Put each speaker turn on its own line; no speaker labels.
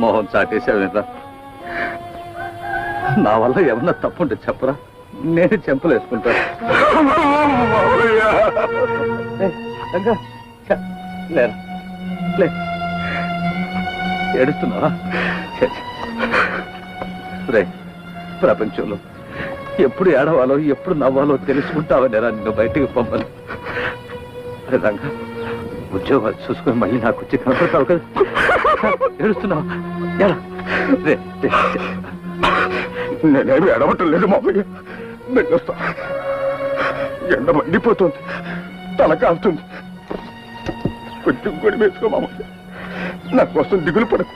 మోహన్ చాటేశావేరా నా వల్ల ఏమన్నా తప్పుంటే చెప్పరా? నేను చెంపలు వేసుకుంటాను లేరా లే ఏడుస్తున్నావా? రే ప్రపంచంలో ఎప్పుడు ఏడవాలో ఎప్పుడు నవ్వాలో తెలుసుకుంటావనేరా నిన్ను బయటికి పంపను అరే రంగా ఉద్యోగాలు చూసుకుని మళ్ళీ నాకు వచ్చి కనపడతావు కదా. ఏడుస్తున్నావా.
నేనేమి ఎడవటం లేదు మామయ్య వెళ్ళొస్తా ఎండ మండిపోతుంది. తల కాలుతుంది. కొంచెం గొడి వేసుకో మామయ్య నా కోసం దిగులు పడకు.